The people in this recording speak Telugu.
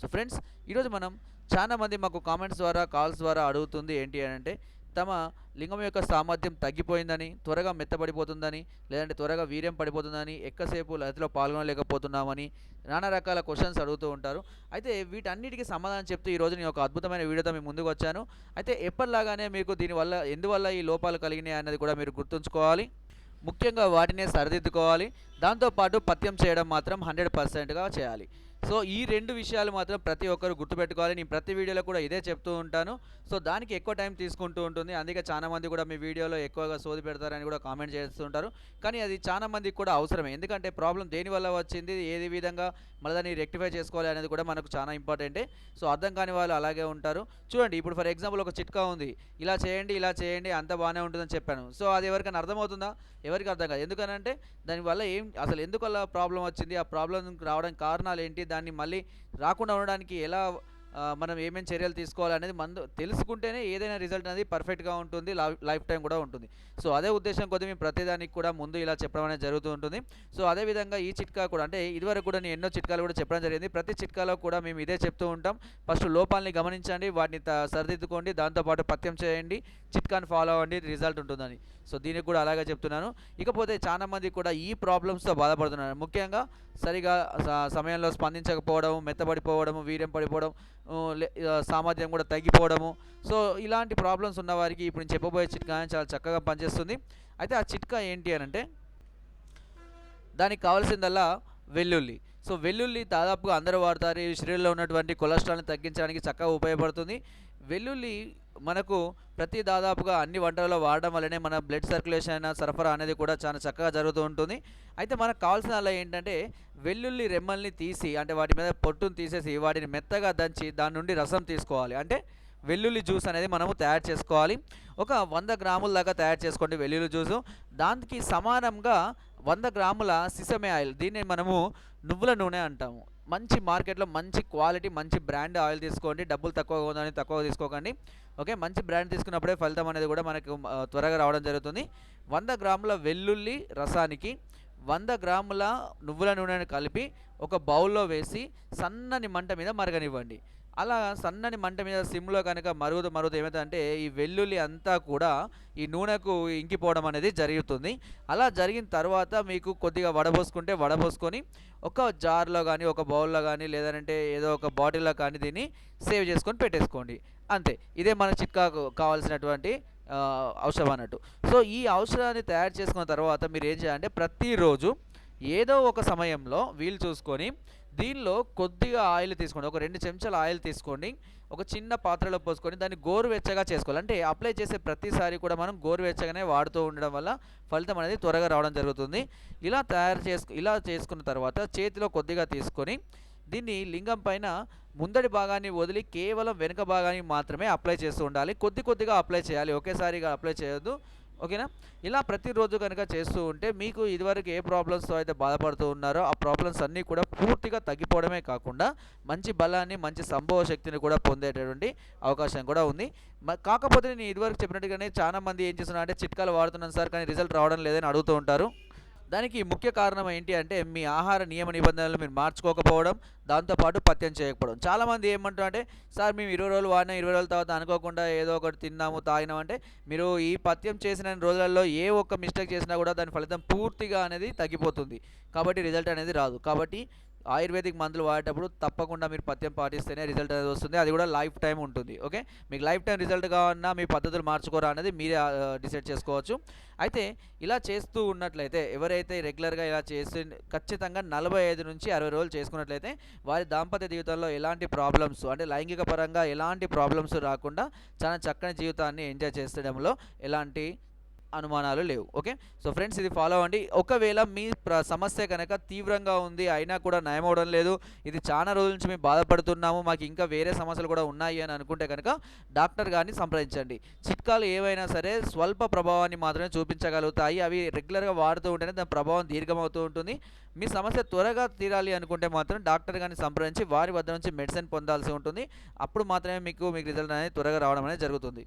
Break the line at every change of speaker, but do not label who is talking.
సో ఫ్రెండ్స్ ఈరోజు మనం చాలామంది మాకు కామెంట్స్ ద్వారా కాల్స్ ద్వారా అడుగుతుంది ఏంటి అని అంటే తమ లింగం యొక్క సామర్థ్యం తగ్గిపోయిందని త్వరగా మెత్తబడిపోతుందని లేదంటే త్వరగా వీర్యం పడిపోతుందని ఎక్కువసేపు లతిలో పాల్గొనలేకపోతున్నామని నానా రకాల క్వశ్చన్స్ అడుగుతూ ఉంటారు. అయితే వీటన్నిటికీ సమాధానం చెప్తూ ఈరోజు నేను ఒక అద్భుతమైన వీడియోతో మీ ముందుకు వచ్చాను. అయితే ఎప్పటిలాగానే మీకు దీనివల్ల ఎందువల్ల ఈ లోపాలు కలిగినాయి అన్నది కూడా మీరు గుర్తుంచుకోవాలి. ముఖ్యంగా వాటినే సరిదిద్దుకోవాలి. దాంతోపాటు పథ్యం చేయడం మాత్రం హండ్రెడ్ పర్సెంట్గా చేయాలి. సో ఈ రెండు విషయాలు మాత్రం ప్రతి ఒక్కరు గుర్తుపెట్టుకోవాలి. నేను ప్రతి వీడియోలో కూడా ఇదే చెప్తూ ఉంటాను. సో దానికి ఎక్కువ టైం తీసుకుంటూ ఉంటుంది. అందుకే చాలా మంది కూడా మీ వీడియోలో ఎక్కువగా సోది పెడతారని కూడా కామెంట్ చేస్తుంటారు కానీ అది చాలా మందికి కూడా అవసరమే. ఎందుకంటే ప్రాబ్లం దేనివల్ల వచ్చింది? ఏది విధంగా మళ్ళీ దాన్ని రెక్టిఫై చేసుకోవాలి అనేది కూడా మనకు చాలా ఇంపార్టెంటే. సో అర్థం కాని వాళ్ళు అలాగే ఉంటారు. చూడండి ఇప్పుడు ఫర్ ఎగ్జాంపుల్ ఒక చిట్కా ఉంది. ఇలా చేయండి ఇలా చేయండి అంత బాగానే ఉంటుందని చెప్పాను. సో అది ఎవరికైనా అర్థమవుతుందా? ఎవరికి అర్థం కాదు. ఎందుకనంటే దానివల్ల ఏం అసలు ఎందుకు అలా ప్రాబ్లం వచ్చింది? ఆ ప్రాబ్లం రావడానికి కారణాలు ఏంటి? దాన్ని మళ్ళీ రాకుండా ఉండడానికి ఎలా మనం ఏమేమి చర్యలు తీసుకోవాలనేది మందు తెలుసుకుంటేనే ఏదైనా రిజల్ట్ అనేది పర్ఫెక్ట్గా ఉంటుంది లైఫ్ టైం కూడా ఉంటుంది. సో అదే ఉద్దేశం కొద్ది మేము ప్రతిదానికి కూడా ముందు ఇలా చెప్పడం అనేది జరుగుతూ ఉంటుంది. సో అదే విధంగా ఈ చిట్కా కూడా అంటే ఇదివరకు కూడా నేను ఎన్నో చిట్కాలు కూడా చెప్పడం జరిగింది. ప్రతి చిట్కాలో కూడా మేము ఇదే చెప్తూ ఉంటాం. ఫస్ట్ లోపాలని గమనించండి వాటిని సరిదిద్దుకోండి దాంతోపాటు పత్యం చేయండి చిట్కాని ఫాలో అవ్వండి రిజల్ట్ ఉంటుందని. సో దీనికి కూడా అలాగే చెప్తున్నాను. ఇకపోతే చాలామంది కూడా ఈ ప్రాబ్లమ్స్తో బాధపడుతున్నారు. ముఖ్యంగా సరిగా సమయంలో స్పందించకపోవడం మెత్తబడిపోవడం వీర్యం పడిపోవడం సామర్థ్యం కూడా తగ్గిపోవడము. సో ఇలాంటి ప్రాబ్లమ్స్ ఉన్న వారికి ఇప్పుడు నేను చెప్పబోయే చిట్కా చాలా చక్కగా పనిచేస్తుంది. అయితే ఆ చిట్కా ఏంటి అని అంటే దానికి కావాల్సిందల్లా వెల్లుల్లి. సో వెల్లుల్లి దాదాపుగా అందరూ వాడతారు. ఈ శరీరంలో ఉన్నటువంటి కొలెస్ట్రాల్ని తగ్గించడానికి చక్కగా ఉపయోగపడుతుంది. వెల్లుల్లి మనకు ప్రతి దాదాపుగా అన్ని వంటలలో వాడడం వల్లనే మన బ్లడ్ సర్క్యులేషన్ సరఫరా అనేది కూడా చాలా చక్కగా జరుగుతూ ఉంటుంది. అయితే మనకు కావాల్సిన అలా ఏంటంటే వెల్లుల్లి రెమ్మల్ని తీసి అంటే వాటి మీద పొట్టును తీసేసి వాటిని మెత్తగా దంచి దాని నుండి రసం తీసుకోవాలి. అంటే వెల్లుల్లి జ్యూస్ అనేది మనము తయారు చేసుకోవాలి. ఒక వంద గ్రాముల దాకా తయారు చేసుకోండి వెల్లుల్లి జ్యూసు. దానికి సమానంగా వంద గ్రాముల సిసమే ఆయిల్ దీన్ని మనము నువ్వుల నూనె అంటాము. మంచి మార్కెట్లో మంచి క్వాలిటీ మంచి బ్రాండ్ ఆయిల్ తీసుకోండి. డబ్బులు తక్కువగా ఉందని తక్కువ తీసుకోకండి. ఓకే? మంచి బ్రాండ్ తీసుకున్నప్పుడే ఫలితం అనేది కూడా మనకు త్వరగా రావడం జరుగుతుంది. వంద గ్రాముల వెల్లుల్లి రసానికి వంద గ్రాముల నువ్వుల నూనెను కలిపి ఒక బౌల్లో వేసి సన్నని మంట మీద మరగనివ్వండి. అలా సన్నని మంట మీద సిమ్లో కనుక మరుగుతూ మరుగుతూ ఏమవుతుందంటే ఈ వెల్లుల్లి అంతా కూడా ఈ నూనెకు ఇంకిపోవడం అనేది జరుగుతుంది. అలా జరిగిన తర్వాత మీకు కొద్దిగా వడబోసుకుంటే వడబోసుకొని ఒక జార్లో కానీ ఒక బౌల్లో కానీ లేదంటే ఏదో ఒక బాటిల్లో కానీ దీన్ని సేవ్ చేసుకొని పెట్టేసుకోండి. అంతే. ఇదే మన చిట్కాకు కావాల్సినటువంటి ఔషధం అన్నట్టు. సో ఈ ఔషధాన్ని తయారు చేసుకున్న తర్వాత మీరు ఏం చేయాలంటే ప్రతిరోజు ఏదో ఒక సమయంలో వీలు చూసుకొని దీనిలో కొద్దిగా ఆయిల్ తీసుకోండి. ఒక రెండు చెంచాల ఆయిల్ తీసుకోండి. ఒక చిన్న పాత్రలో పోసుకొని దాన్ని గోరువెచ్చగా చేసుకోవాలి. అంటే అప్లై చేసే ప్రతిసారి కూడా మనం గోరువెచ్చగానే వాడుతూ ఉండడం వల్ల ఫలితం అనేది త్వరగా రావడం జరుగుతుంది. ఇలా తయారు చేసుకు ఇలా చేసుకున్న తర్వాత చేతిలో కొద్దిగా తీసుకొని దీన్ని లింగం పైన ముందడి భాగాన్ని వదిలి కేవలం వెనుక భాగాన్ని మాత్రమే అప్లై చేస్తూ ఉండాలి. కొద్ది కొద్దిగా అప్లై చేయాలి. ఒకేసారిగా అప్లై చేయొద్దు. ఓకేనా? ఇలా ప్రతిరోజు కనుక చేస్తూ ఉంటే మీకు ఇదివరకు ఏ ప్రాబ్లమ్స్తో అయితే బాధపడుతూ ఉన్నారో ఆ ప్రాబ్లమ్స్ అన్నీ కూడా పూర్తిగా తగ్గిపోవడమే కాకుండా మంచి బలాన్ని మంచి సంభవ శక్తిని కూడా పొందేటటువంటి అవకాశం కూడా ఉంది. కాకపోతే నేను ఇదివరకు చెప్పినట్టుగానే చాలా మంది ఏం చేస్తున్నారు అంటే చిట్కాలు వాడుతున్నాను సార్ కానీ రిజల్ట్ రావడం లేదని అడుగుతూ ఉంటారు. దానికి ముఖ్య కారణం ఏంటి అంటే మీ ఆహార నియమ నిబంధనలు మీరు మార్చుకోకపోవడం దాంతోపాటు పత్యం చేయకపోవడం. చాలామంది ఏమంటారు అంటే సార్ మేము ఇరవై రోజులు వాడినా ఇరవై రోజుల తర్వాత అనుకోకుండా ఏదో ఒకటి తిన్నాము తాగినాము. అంటే మీరు ఈ పత్యం చేసిన రోజులలో ఏ ఒక్క మిస్టేక్ చేసినా కూడా దాని ఫలితం పూర్తిగా అనేది తగ్గిపోతుంది. కాబట్టి రిజల్ట్ అనేది రాదు. కాబట్టి ఆయుర్వేదిక్ మందులు వాడేటప్పుడు తప్పకుండా మీరు పథ్యం పాటిస్తేనే రిజల్ట్ అనేది వస్తుంది. అది కూడా లైఫ్ టైం ఉంటుంది. ఓకే? మీకు లైఫ్ టైం రిజల్ట్ కావాలన్నా మీ పద్ధతులు మార్చుకోరా అనేది మీరే డిసైడ్ చేసుకోవచ్చు. అయితే ఇలా చేస్తూ ఉన్నట్లయితే ఎవరైతే రెగ్యులర్గా ఇలా చేసి ఖచ్చితంగా నలభై ఐదు నుంచి అరవై రోజులు చేసుకున్నట్లయితే వారి దాంపత్య జీవితంలో ఎలాంటి ప్రాబ్లమ్స్ అంటే లైంగిక పరంగా ఎలాంటి ప్రాబ్లమ్స్ రాకుండా చాలా చక్కని జీవితాన్ని ఎంజాయ్ చేసడంలో ఎలాంటి అనుమానాలు లేవు. ఓకే? సో ఫ్రెండ్స్ ఇది ఫాలో అవ్వండి. ఒకవేళ మీ ప్ర- సమస్య కనుక తీవ్రంగా ఉంది అయినా కూడా నయమవడం లేదు. ఇది చాలా రోజుల నుంచి మేము బాధపడుతున్నాము. మాకు ఇంకా వేరే సమస్యలు కూడా ఉన్నాయి అని అనుకుంటే కనుక డాక్టర్ గారిని సంప్రదించండి. చిట్కాలు ఏవైనా సరే స్వల్ప ప్రభావాన్ని మాత్రమే చూపించగలుగుతాయి. అవి రెగ్యులర్గా వాడుతూ ఉంటేనే దాని ప్రభావం దీర్ఘమవుతూ ఉంటుంది. మీ సమస్య త్వరగా తీరాలి అనుకుంటే మాత్రం డాక్టర్ గారిని సంప్రదించి వారి వద్ద నుంచి మెడిసిన్ పొందాల్సి ఉంటుంది. అప్పుడు మాత్రమే మీకు మీకు రిజల్ట్ అనేది త్వరగా రావడం అనేది జరుగుతుంది.